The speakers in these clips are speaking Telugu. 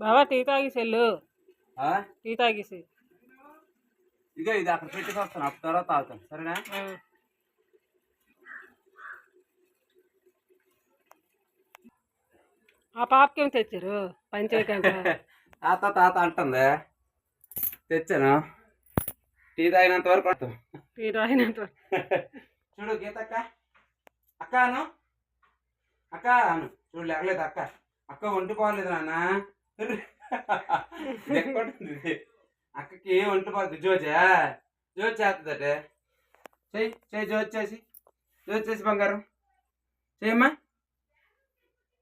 బావా టీ తాగేసి వెళ్ళు? టీ తాగేసి. ఇదిగో ఇది అక్కడ పెట్టేసి వస్తాను అప్పుడు తర్వాత తాగుతాను. సరేనా? ఆ. పాపకేం తెచ్చారు? పంచాయకంట తాత తాత అంటుంది. తెచ్చాను. టీ తాగినంత వరకు. టీ తాగినట్టు చూడు గీత అక్క అక్క అను. అక్క అను. చూడు లేకలేదు అక్క. అక్క ఒంటి పోలేదు నాన్న. అక్కకి ఒంటి పోతుంది జోజా? జోజ్ చేస్తుందటే. చెయ్యి చెయ్యి జోజ్ చేసి. జోజ్ చేసి బంగారం. చెయ్యమ్మా.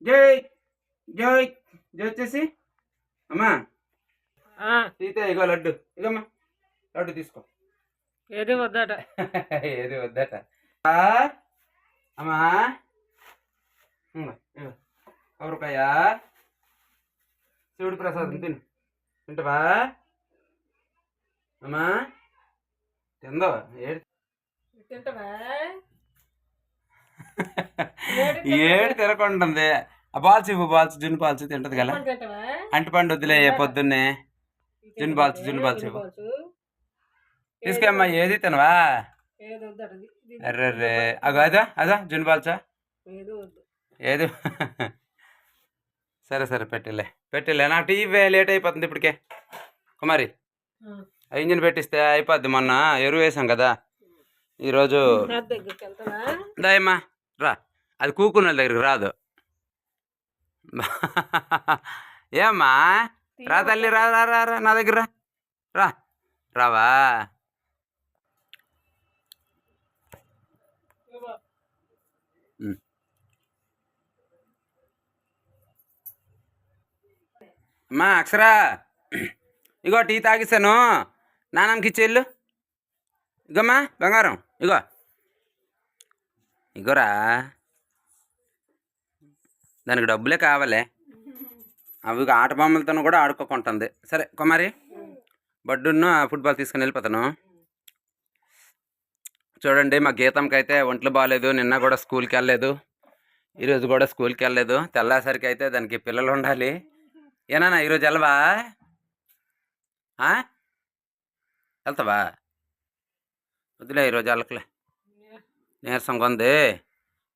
జై జై జోజ్ చేసి. అమ్మా. ఆ, తీతే ఇగో లడ్డు. ఇగమ్మా. లడ్డు తీసుకో. ఏది వద్దట? ఏది వద్దట? ఆ? అమ్మా. ఇంగో, ఇగో. శివుడి ప్రసాదం తిను. తింటవా? అమ్మా తిందో ఏడు తింటావా? ఏడు తినకుంటుంది. ఆ బాల్చి ఇవ్వు బాల్చి జున్ను పాల్చి తింటది కదా. అంటి పండు వద్దులే పొద్దున్నే. జున్ను బాల్చి జున్ను బాల్చి ఇవ్వు. తీసుకెమ్మా ఏది? తినవా? ఏది వద్దట ఇది- ఇది- అర్రే అగో అదా అదా జున్ను బాల్చా ఏది? సరే సరే పెట్టిలే. పెట్టిలే. నాకు టీవీ లేట్ అయిపోతుంది ఇప్పటికే. కుమారి ఇంజిన్ పెట్టిస్తే అయిపోద్ది మొన్న. ఎరువు వేసాం కదా. ఈరోజు నా దాయమ్మా రా. అది కూకున్న దగ్గరికి రాదు. ఏమ్మా? రా తల్లి రా రా రా రా నా దగ్గర. రా. రావా? ఉమ్. అమ్మా అక్షరా. ఇగో టీ తాగిస్తాను. నాన్నకి ఇచ్చేళ్ళు ఇగోమ్మా బంగారం. ఇగో. ఇగోరా. దానికి డబ్బులే కావాలి. అవి ఆట బొమ్మలతో కూడా ఆడుకోకుంటుంది. సరే కుమారి. బడ్డును ఫుట్బాల్ తీసుకుని వెళ్ళిపోతాను. చూడండి మా గీతంకి అయితే ఒంట్లో బాగాలేదు నిన్న కూడా స్కూల్కి వెళ్ళలేదు. ఈరోజు కూడా స్కూల్కి వెళ్ళలేదు. తెల్లాసరికి అయితే దానికి పిల్లలు ఉండాలి ఏనా ఈరోజు వెళ్ళవా? వెళ్తావా వద్దులే ఈరోజు వెళ్ళకలే నీరసంగా ఉంది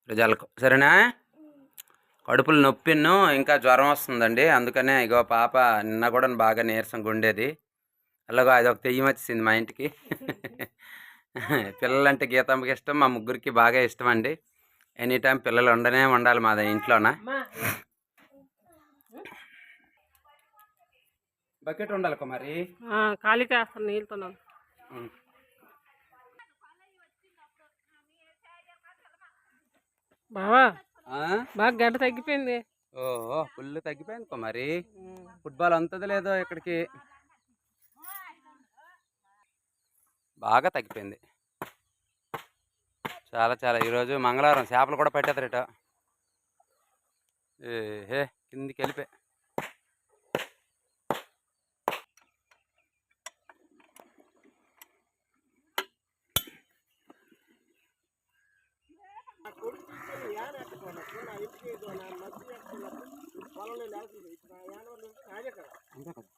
ఈరోజు వెళ్ళకు సరేనా? కడుపులు నొప్పిను ఇంకా జ్వరం వస్తుందండి. అందుకనే ఇగో పాప నిన్న కూడా బాగా నీరసంగా ఉండేది అలాగో అది ఒక తెయ్యం వచ్చింది మా ఇంటికి. పిల్లలంటే గీతమ్మకి ఇష్టం మా ముగ్గురికి బాగా ఇష్టం అండి. ఎనీ టైం పిల్లలు ఉండనే ఉండాలి మా ఇంట్లోన. బకెట్ ఉండాలి కుమారి ఆ, ఖాళీ చేస్తాను నీళ్ళతున్నాను ఉం. బావా? బాగా గడ్డ తగ్గిపోయింది. ఓహో ఫుల్ తగ్గిపోయింది కుమారి ఫుట్బాల్ అంతది లేదో ఇక్కడికి. బాగా తగ్గిపోయింది. చాలా చాలా ఈరోజు మంగళవారం చేపలు కూడా పెట్టేద్దరట ఏ కిందికి వెళ్ళిపోయి అంతే కదా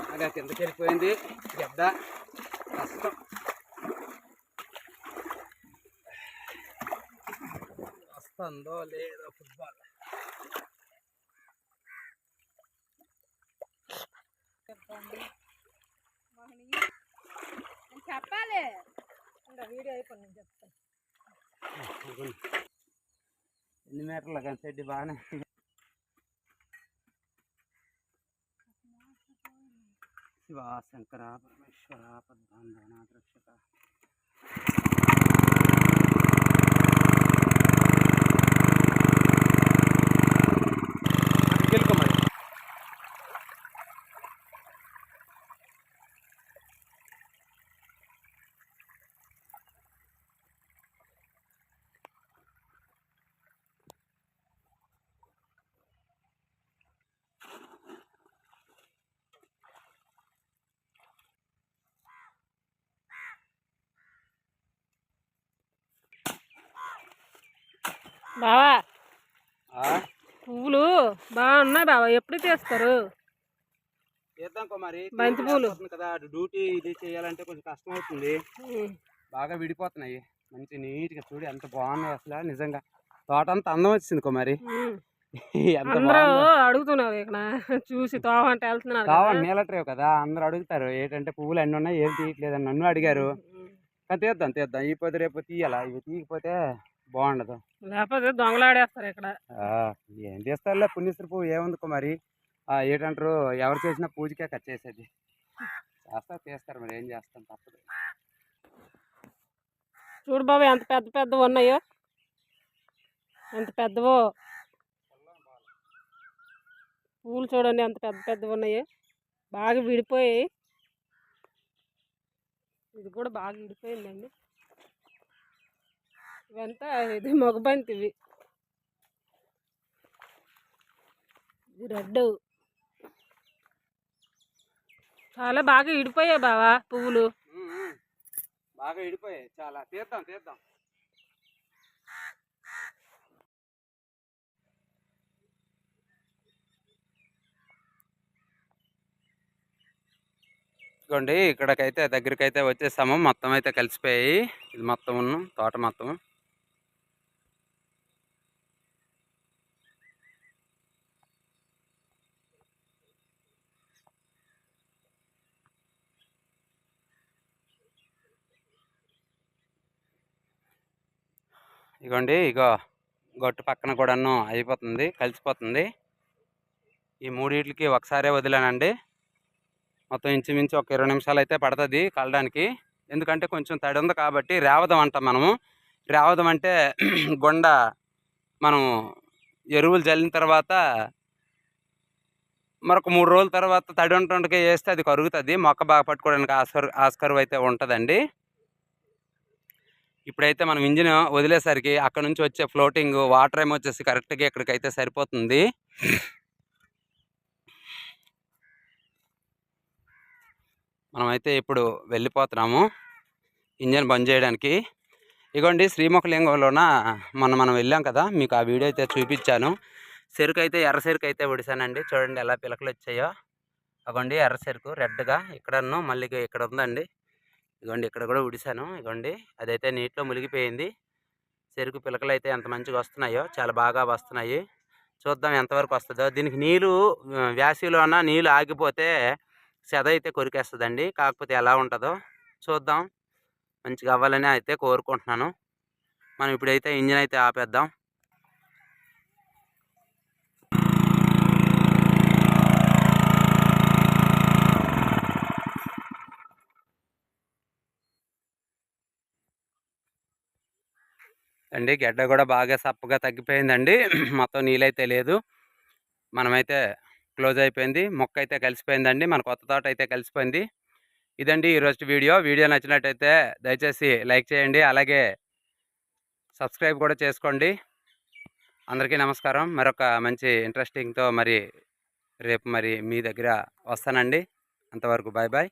బాగా కిందకి వెళ్ళిపోయింది. గడ్డ కష్టం వస్తుందో లేదో ఫుట్బాల్ చెప్పాలి వీడియో అయిపోయింది చెప్తాను ఎన్ని మీటర్లు కానీ చెడ్డి బాగానే శివ శంకర పరమేశ్వర పద్మాంధనాథ రక్షక గెలుకో మరి బావా ఆ? పువ్వులు బాగున్నాయి బావా ఎప్పుడు తీస్తారు? బంతి పూలు. కదా డ్యూటీ ఇది చేయాలంటే కొంచెం కష్టం అవుతుంది. బాగా విడిపోతున్నాయి. మంచి నీట్గా చూడు ఎంత బాగున్నాయి అసలు నిజంగా. తోట అంతా అందం వచ్చింది కుమారి అందరూ అడుగుతున్నారు ఇక్కడ. చూసి తోవ అంటే వెళ్తున్నారు నీలట్రేవు కదా. అందరూ అడుగుతారు. ఏంటంటే పువ్వులు అన్నీ ఉన్నాయి ఏం తీయట్లేదని నన్ను అడిగారు. కానీ తీద్దాం తీద్దాం. ఈ పొద్దు రేపు తీయాలా? ఇవి తీయకపోతే బాగుండదు. లేకపోతే దొంగలాడేస్తారు ఇక్కడ. ఏం చేస్తారులే పుణ్యశ్రీ పువ్వు ఏముంది కుమారి ఆ, ఏంటంటారు ఎవరు చేసినా పూజకే కట్ చేసేది చేస్తా తీస్తారు మరి ఏం చేస్తాం తప్పదు. చూడు బాబు ఎంత పెద్ద పెద్దవి ఉన్నాయో. ఎంత పెద్దవో. పూలు చూడండి ఎంత పెద్ద పెద్దవి ఉన్నాయో. బాగా విడిపోయాయి. ఇది కూడా బాగా విడిపోయిందండి. ఇవంతా ఇది మగబంతి ఇది రెడ్ చాలా బాగా విడిపోయాయి బావా పువ్వులు. బాగా విడిపోయాయి చాలా. తీద్దాం తీద్దాం. ఇదిగోండి ఇక్కడికైతే దగ్గరికైతే వచ్చేసాము. మొత్తం అయితే కలిసిపోయాయి. ఇది మొత్తం ఉన్న తోట మొత్తం ఇగోండి ఇగో గట్టు పక్కన కూడాను అయిపోతుంది కలిసిపోతుంది. ఈ మూడింటికి ఒకసారే వదిలానండి. మొత్తం ఇంచుమించు ఒక ఇరవై నిమిషాలు అయితే పడుతుంది కలడానికి. ఎందుకంటే కొంచెం తడి ఉంది కాబట్టి రేవదం అంటాం మనము. రేవదం అంటే గుండ మనం ఎరువులు చల్లిన తర్వాత మరొక మూడు రోజుల తర్వాత తడి ఉంటుండకే వేస్తే అది కరుగుతుంది. మొక్క బాగా పట్టుకోవడానికి ఆస్కర్ ఆస్కరువు అయితే ఉంటుందండి. ఇప్పుడైతే మనం ఇంజిన్ వదిలేసరికి అక్కడ నుంచి వచ్చే ఫ్లోటింగ్ వాటర్ ఏమో వచ్చేసి కరెక్ట్గా ఇక్కడికైతే సరిపోతుంది. మనమైతే ఇప్పుడు వెళ్ళిపోతున్నాము ఇంజన్ బంద్ చేయడానికి. ఇగోండి శ్రీముఖలింగంలోన మొన్న మనం వెళ్ళాం కదా మీకు ఆ వీడియో అయితే చూపించాను. చెరుకు అయితే ఎర్ర చెరుకు అయితే ఒడిశానండి. చూడండి ఎలా పిలకలు వచ్చాయో. అగోండి ఎర్ర చెరుకు రెడ్గా. ఇక్కడను మళ్ళీ ఇక్కడ ఉందండి ఇగోండి ఇక్కడ కూడా ఉడిశాను. ఇగోండి అదైతే నీటిలో మునిగిపోయింది. చెరుకు పిలకలు అయితే ఎంత మంచిగా వస్తున్నాయో చాలా బాగా వస్తున్నాయి. చూద్దాం ఎంతవరకు వస్తుందో. దీనికి నీళ్ళు ఆ, వేసవిలోన నీళ్ళు ఆగిపోతే సెద అయితే కొరికేస్తుందండి. కాకపోతే ఎలా ఉంటుందో చూద్దాం. మంచిగా అవ్వాలని అయితే కోరుకుంటున్నాను. మనం ఇప్పుడైతే ఇంజిన్ అయితే ఆపేద్దాం. అండి. గడ్డ కూడా బాగా సప్పగా తగ్గిపోయిందండి. మొత్తం నీళ్ళైతే లేదు. మనమైతే క్లోజ్ అయిపోయింది. మొక్క అయితే కలిసిపోయిందండి. మన కొత్త తోట అయితే కలిసిపోయింది. ఇదండి ఈరోజు వీడియో. వీడియో నచ్చినట్టయితే దయచేసి లైక్ చేయండి. అలాగే సబ్స్క్రైబ్ కూడా చేసుకోండి. అందరికీ నమస్కారం. మరొక మంచి ఇంట్రెస్టింగ్తో మరి రేపు మరి మీ దగ్గర వస్తానండి. అంతవరకు బాయ్ బాయ్